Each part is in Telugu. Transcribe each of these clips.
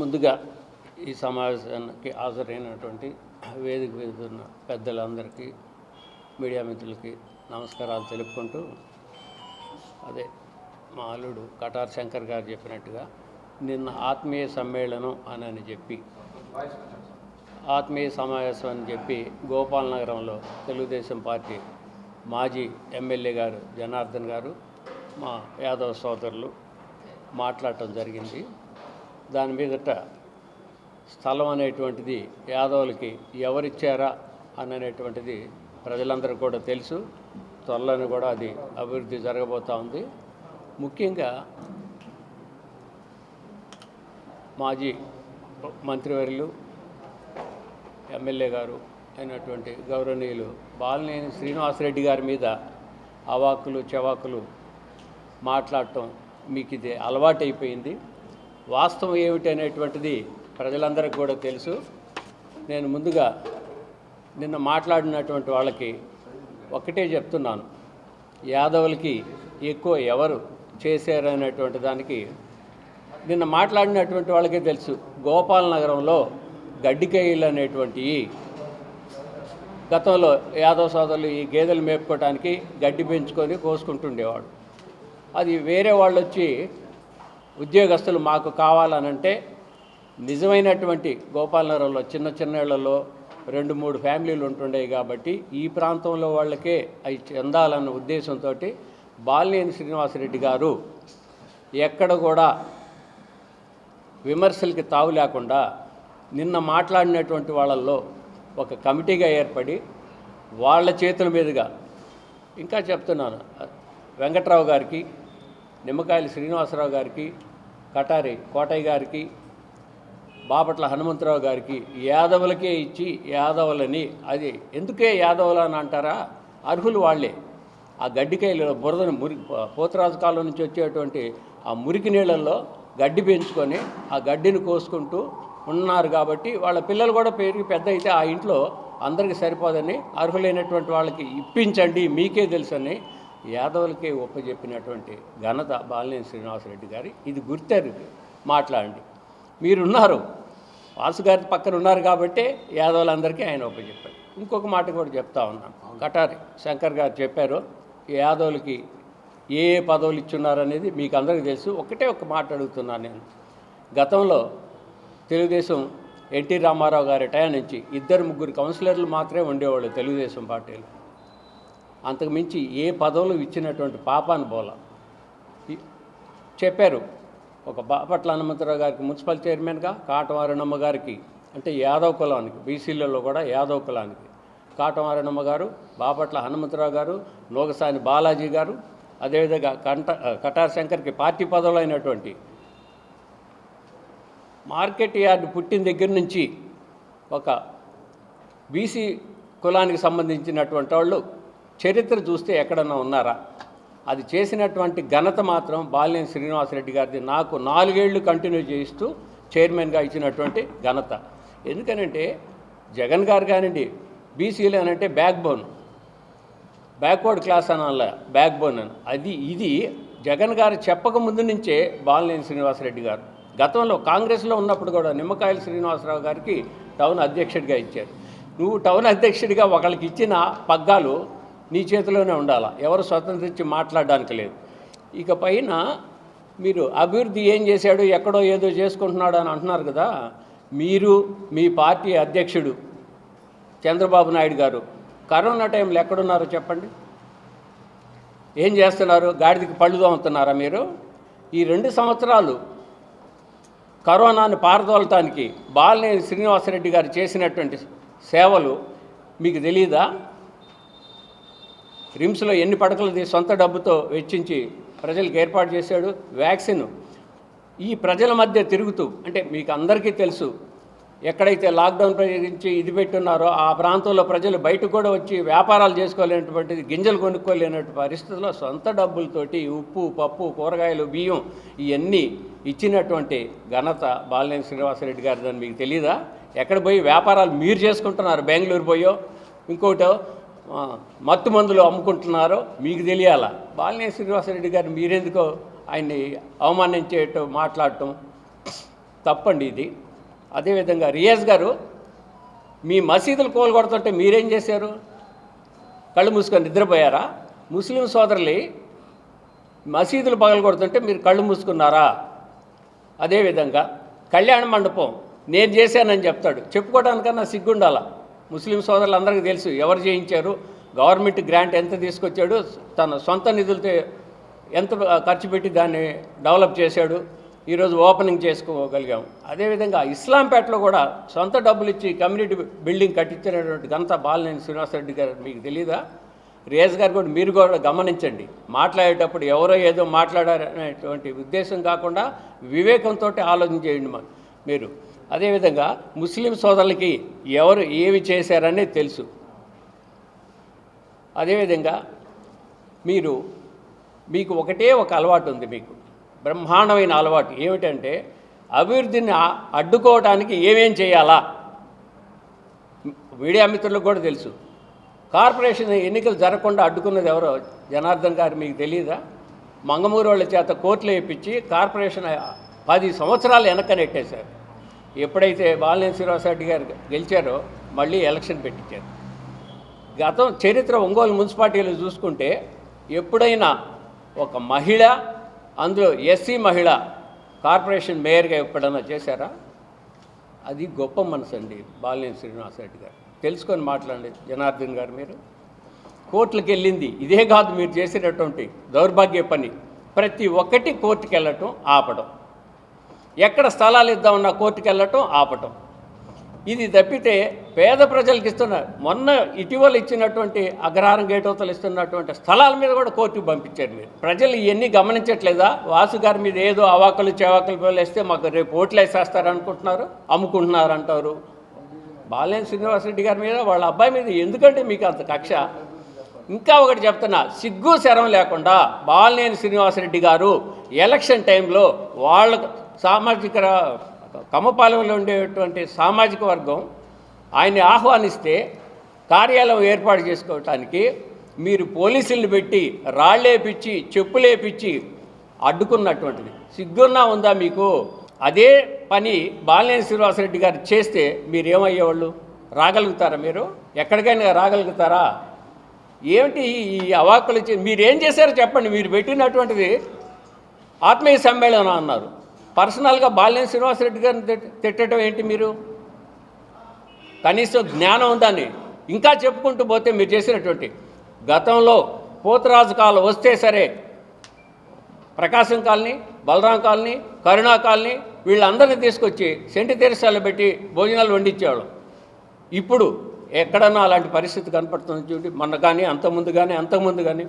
ముందుగా ఈ సమావేశానికి హాజరైనటువంటి వేదిక మీద పెద్దలందరికీ మీడియా మిత్రులకి నమస్కారాలు తెలుపుకుంటూ అదే మా అల్లుడు కటార్ శంకర్ గారు చెప్పినట్టుగా నిన్న ఆత్మీయ సమ్మేళనం అని అని చెప్పి ఆత్మీయ సమావేశం అని చెప్పి గోపాల్ నగరంలో తెలుగుదేశం పార్టీ మాజీ ఎమ్మెల్యే గారు జనార్దన్ గారు మా యాదవ సోదరులు మాట్లాడటం జరిగింది. దాని మీదట స్థలం అనేటువంటిది యాదవులకి ఎవరిచ్చారా అని అనేటువంటిది ప్రజలందరికీ కూడా తెలుసు. త్వరలోనే కూడా అది అభివృద్ధి జరగబోతూ ఉంది. ముఖ్యంగా మాజీ మంత్రివర్యులు ఎమ్మెల్యే గారు అయినటువంటి గౌరవనీయులు బాలినేని శ్రీనివాసరెడ్డి గారి మీద అవాకులు చెవాకులు మాట్లాడటం మీకు ఇది అలవాటైపోయింది. వాస్తవం ఏమిటి అనేటువంటిది ప్రజలందరికీ కూడా తెలుసు. నేను ముందుగా నిన్న మాట్లాడినటువంటి వాళ్ళకి ఒకటే చెప్తున్నాను. యాదవులకి ఎక్కువ ఎవరు చేశారనేటువంటి దానికి నిన్న మాట్లాడినటువంటి వాళ్ళకే తెలుసు. గోపాల్ నగరంలో గడ్డికాయలు అనేటువంటివి గతంలో యాదవ సోదరులు ఈ గేదెలు మేపుకోవడానికి గడ్డి పెంచుకొని కోసుకుంటుండేవాడు. అది వేరే వాళ్ళు వచ్చి ఉద్యోగస్తులు మాకు కావాలనంటే నిజమైనటువంటి గోపాలనగరంలో చిన్న చిన్నళ్ళలో రెండు మూడు ఫ్యామిలీలు ఉంటుండేవి కాబట్టి ఈ ప్రాంతంలో వాళ్ళకే అవి చెందాలన్న ఉద్దేశంతో బాలినేని శ్రీనివాసరెడ్డి గారు ఎక్కడ కూడా విమర్శలకి తావు లేకుండా నిన్న మాట్లాడినటువంటి వాళ్ళల్లో ఒక కమిటీగా ఏర్పడి వాళ్ళ చేతుల మీదుగా ఇంకా చెప్తున్నాను వెంకట్రావు గారికి నిమ్మకాయల శ్రీనివాసరావు గారికి కటారి కోటయ్య గారికి బాపట్ల హనుమంతరావు గారికి యాదవులకే ఇచ్చి యాదవులని అది ఎందుకే యాదవులు అని అంటారా? అర్హులు వాళ్ళే. ఆ గడ్డికాయలు బురదను మురి పోతరాజు కాలం నుంచి వచ్చేటువంటి ఆ మురికి నీళ్ళల్లో గడ్డి పెంచుకొని ఆ గడ్డిని కోసుకుంటూ ఉన్నారు కాబట్టి వాళ్ళ పిల్లలు కూడా పెరిగి పెద్ద అయితే ఆ ఇంట్లో అందరికీ సరిపోదని అర్హులైనటువంటి వాళ్ళకి ఇప్పించండి మీకే తెలుసని యాదవులకే ఒప్పజెప్పినటువంటి ఘనత బాలినేని శ్రీనివాసరెడ్డి గారి. ఇది గుర్తారు మాట్లాడండి. మీరున్నారు. వాసు గారి పక్కన ఉన్నారు కాబట్టే యాదవులందరికీ ఆయన ఒప్పచెప్పారు ఇంకొక మాట కూడా చెప్తా ఉన్నాను. కటారి శంకర్ గారు చెప్పారు యాదవులకి ఏ ఏ పదవులు ఇచ్చున్నారనేది మీకు అందరికీ తెలుసు. ఒకటే ఒక మాట అడుగుతున్నాను నేను. గతంలో తెలుగుదేశం ఎన్టీ రామారావు గారి టయా నుంచి ఇద్దరు ముగ్గురు కౌన్సిలర్లు మాత్రమే ఉండేవాళ్ళు తెలుగుదేశం పార్టీలో. అంతకుమించి ఏ పదవులు ఇచ్చినటువంటి పాపాను బోల. చెప్పారు ఒక బాపట్ల హనుమంతరావు గారికి మున్సిపల్ చైర్మన్గా కాటవారణమ్మ గారికి అంటే యాదవ్ కులానికి బీసీలలో కూడా యాదవ్ కులానికి. కాటవారణమ్మ గారు బాపట్ల హనుమంతరావు గారు నోగసాని బాలాజీ గారు అదేవిధంగా కంట కటార్ శంకర్కి పార్టీ పదవులు అయినటువంటి మార్కెట్ యార్డ్ పుట్టిన దగ్గర నుంచి ఒక బీసీ కులానికి సంబంధించినటువంటి వాళ్ళు చరిత్ర చూస్తే ఎక్కడన్నా ఉన్నారా? అది చేసినటువంటి ఘనత మాత్రం బాలినేని శ్రీనివాసరెడ్డి గారిది. నాకు నాలుగేళ్ళు కంటిన్యూ చేయిస్తూ చైర్మన్గా ఇచ్చినటువంటి ఘనత. ఎందుకనంటే జగన్ గారు కానివ్వండి బీసీలు అని అంటే బ్యాక్ బోన్ బ్యాక్వర్డ్ క్లాస్ అనాల బ్యాక్ బోన్ అని. అది ఇది జగన్ గారు చెప్పక ముందు నుంచే బాలినేని శ్రీనివాసరెడ్డి గారు. గతంలో కాంగ్రెస్లో ఉన్నప్పుడు కూడా నిమ్మకాయల శ్రీనివాసరావు గారికి టౌన్ అధ్యక్షుడిగా ఇచ్చారు. నువ్వు టౌన్ అధ్యక్షుడిగా ఒకళ్ళకి ఇచ్చిన పగ్గాలు నీ చేతిలోనే ఉండాలా? ఎవరు స్వతంత్రించి మాట్లాడడానికి లేదు. ఇక పైన మీరు అభివృద్ధి ఏం చేశాడు ఎక్కడో ఏదో చేసుకుంటున్నాడు అని అంటున్నారు కదా మీరు మీ పార్టీ అధ్యక్షుడు చంద్రబాబు నాయుడు గారు కరోనా టైంలో ఎక్కడున్నారో చెప్పండి. ఏం చేస్తున్నారు? గాడిదకి పళ్ళు తోముతున్నారా మీరు? ఈ రెండు సంవత్సరాలు కరోనాను పారదోలటానికి బాలినేని శ్రీనివాసరెడ్డి గారు చేసినటువంటి సేవలు మీకు తెలియదా రిమ్స్లో ఎన్ని పడకలు సొంత డబ్బుతో వెచ్చించి ప్రజలకు ఏర్పాటు చేశాడు. వ్యాక్సిన్ ఈ ప్రజల మధ్య తిరుగుతూ అంటే మీకు అందరికీ తెలుసు ఎక్కడైతే లాక్డౌన్ ప్రయోగించి ఇది పెట్టున్నారో ఆ ప్రాంతంలో ప్రజలు బయటకు కూడా వచ్చి వ్యాపారాలు చేసుకోలేనటువంటిది గింజలు కొనుక్కోలేనటువంటి పరిస్థితుల్లో సొంత డబ్బులతోటి ఉప్పు పప్పు కూరగాయలు బియ్యం ఇవన్నీ ఇచ్చినటువంటి ఘనత బాలినేని శ్రీనివాసరెడ్డి గారిదని మీకు తెలియదా ఎక్కడ పోయి వ్యాపారాలు మీరు చేసుకుంటున్నారు? బెంగళూరు పోయో ఇంకోటో మత్తు మందులు అమ్ముకుంటున్నారో మీకు తెలియాలా? బాలినే శ్రీనివాసరెడ్డి గారు మీరెందుకో ఆయన్ని అవమానించేయటం మాట్లాడటం? తప్పండి ఇది. అదేవిధంగా రియాజ్ గారు మీ మసీదులు కోలుకొడుతుంటే మీరేం చేశారు? కళ్ళు మూసుకొని నిద్రపోయారా? ముస్లిం సోదరులు మసీదులు పగలగొడుతుంటే మీరు కళ్ళు మూసుకున్నారా? అదేవిధంగా కళ్యాణ మండపం నేను చేశానని చెప్తాడు. చెప్పుకోవడానికన్నా సిగ్గుండాల? ముస్లిం సోదరులందరికీ తెలుసు ఎవరు చేయించారు గవర్నమెంట్ గ్రాంట్ ఎంత తీసుకొచ్చాడు తన సొంత నిధులతో ఎంత ఖర్చు పెట్టి దాన్ని డెవలప్ చేశాడు ఈరోజు ఓపెనింగ్ చేసుకోగలిగాం అదేవిధంగా ఇస్లాంపేటలో కూడా సొంత డబ్బులు ఇచ్చి కమ్యూనిటీ బిల్డింగ్ కట్టించినటువంటి ఘనత బాలినేని శ్రీనివాసరెడ్డి గారు మీకు తెలీదా? రేజ్ గారు కూడా మీరు కూడా గమనించండి. మాట్లాడేటప్పుడు ఎవరో ఏదో మాట్లాడారనేటువంటి ఉద్దేశం కాకుండా వివేకంతో ఆలోచన చేయండి మీరు. అదేవిధంగా ముస్లిం సోదరులకి ఎవరు ఏమి చేశారనేది తెలుసు. అదేవిధంగా మీరు మీకు ఒకటే ఒక అలవాటు ఉంది మీకు. బ్రహ్మాండమైన అలవాటు ఏమిటంటే అభివృద్ధిని అడ్డుకోవటానికి అడ్డుకోవడానికి ఏమేం చేయాలా? మీడియా మిత్రులకు కూడా తెలుసు. కార్పొరేషన్ ఎన్నికలు జరగకుండా అడ్డుకున్నది ఎవరో జనార్దన్ గారు మీకు తెలియదా మంగమూరు వాళ్ళ చేత కోర్టులో ఇప్పించి కార్పొరేషన్ పది సంవత్సరాలు వెనక నెట్టేశారు. ఎప్పుడైతే బాలినేని శ్రీనివాసరెడ్డి గారు గెలిచారో మళ్ళీ ఎలక్షన్ పెట్టించారు. గతం చరిత్ర ఒంగోలు మున్సిపాలిటీలో చూసుకుంటే ఎప్పుడైనా ఒక మహిళ అందులో ఎస్సీ మహిళ కార్పొరేషన్ మేయర్గా ఎప్పుడైనా చేశారా? అది గొప్ప మనసు అండి బాలినేని శ్రీనివాసరెడ్డి గారు. తెలుసుకొని మాట్లాడండి జనార్దన్ గారు మీరు. కోర్టులకు వెళ్ళింది ఇదే కాదు మీరు చేసినటువంటి దౌర్భాగ్య పని. ప్రతి ఒక్కటి కోర్టుకు వెళ్ళటం ఆపడం. ఎక్కడ స్థలాలు ఇద్దామన్నా కోర్టుకు వెళ్ళటం ఆపటం. ఇది తప్పితే పేద ప్రజలకు ఇస్తున్న మొన్న ఇటీవల ఇచ్చినటువంటి అగ్రహారం గేటవతలు ఇస్తున్నటువంటి స్థలాల మీద కూడా కోర్టుకు పంపించారు మీరు. ప్రజలు ఇవన్నీ గమనించట్లేదా? వాసు గారి మీద ఏదో అవాకలు చేవాకలు వేస్తే మాకు రేపు ఓట్లు వేసేస్తారు అనుకుంటున్నారు? అమ్ముకుంటున్నారు అంటారు బాలేని శ్రీనివాసరెడ్డి గారి మీద వాళ్ళ అబ్బాయి మీద ఎందుకంటే మీకు అంత కక్ష? ఇంకా ఒకటి చెప్తున్నా సిగ్గు శరం లేకుండా బాలనేని శ్రీనివాసరెడ్డి గారు ఎలక్షన్ టైంలో వాళ్ళకు సామాజిక కమపాలెంలో కమ్మపాలెంలో ఉండేటువంటి సామాజిక వర్గం ఆయన్ని ఆహ్వానిస్తే కార్యాలయం ఏర్పాటు చేసుకోవటానికి మీరు పోలీసుల్ని పెట్టి రాళ్ళేపిచ్చి చెప్పులేపిచ్చి అడ్డుకున్నటువంటిది. సిగ్గున్నా ఉందా మీకు? అదే పని బాలినేని శ్రీనివాసరెడ్డి గారు చేస్తే మీరేమయ్యేవాళ్ళు? రాగలుగుతారా మీరు? ఎక్కడికైనా రాగలుగుతారా? ఏమిటి ఈ అవాకులు చే- మీరేం చేశారో చెప్పండి. మీరు పెట్టినటువంటిది ఆత్మీయ సమ్మేళనం అన్నారు. పర్సనల్గా బాలినేని శ్రీనివాసరెడ్డి గారిని తిట్టడం ఏంటి మీరు? కనీసం జ్ఞానం ఉందని ఇంకా చెప్పుకుంటూ పోతే మీరు చేసినటువంటి గతంలో పోతరాజు కాలం వస్తే సరే Prakasam colony Balaram colony Karuna colony వీళ్ళందరినీ తీసుకొచ్చి సెంటి తెరసాలు పెట్టి భోజనాలు వండించేవాళ్ళం. ఇప్పుడు ఎక్కడన్నా అలాంటి పరిస్థితి కనపడుతుంది చూడండి. మొన్న కానీ అంతకుముందు కానీ అంతకుముందు కానీ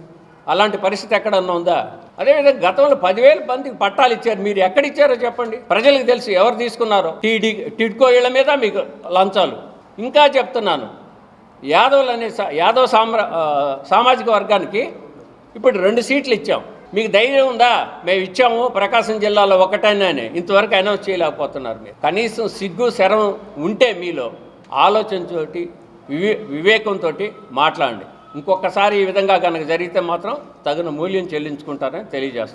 అలాంటి పరిస్థితి ఎక్కడన్నా ఉందా? అదేవిధంగా గతంలో పదివేల మందికి పట్టాలు ఇచ్చారు. మీరు ఎక్కడ ఇచ్చారో చెప్పండి. ప్రజలకు తెలుసు ఎవరు తీసుకున్నారో. టీడీ టిడ్కో ఇళ్ళ మీద మీకు లంచాలు. ఇంకా చెప్తున్నాను. యాదవులు అనే సా- యాదవ్ సామ్రా సామాజిక వర్గానికి ఇప్పుడు రెండు సీట్లు ఇచ్చాం. మీకు ధైర్యం ఉందా? మేము ఇచ్చాము. ప్రకాశం జిల్లాలో ఒకటైనానే ఇంతవరకు అనౌన్స్ చేయలేకపోతున్నారు మీరు. కనీసం సిగ్గు శరం ఉంటే మీలో ఆలోచనతోటి వివే వివేకంతో మాట్లాడండి. ఇంకొకసారి ఈ విధంగా కనుక జరిగితే మాత్రం తగిన మూల్యం చెల్లించుకుంటారని తెలియజేస్తాను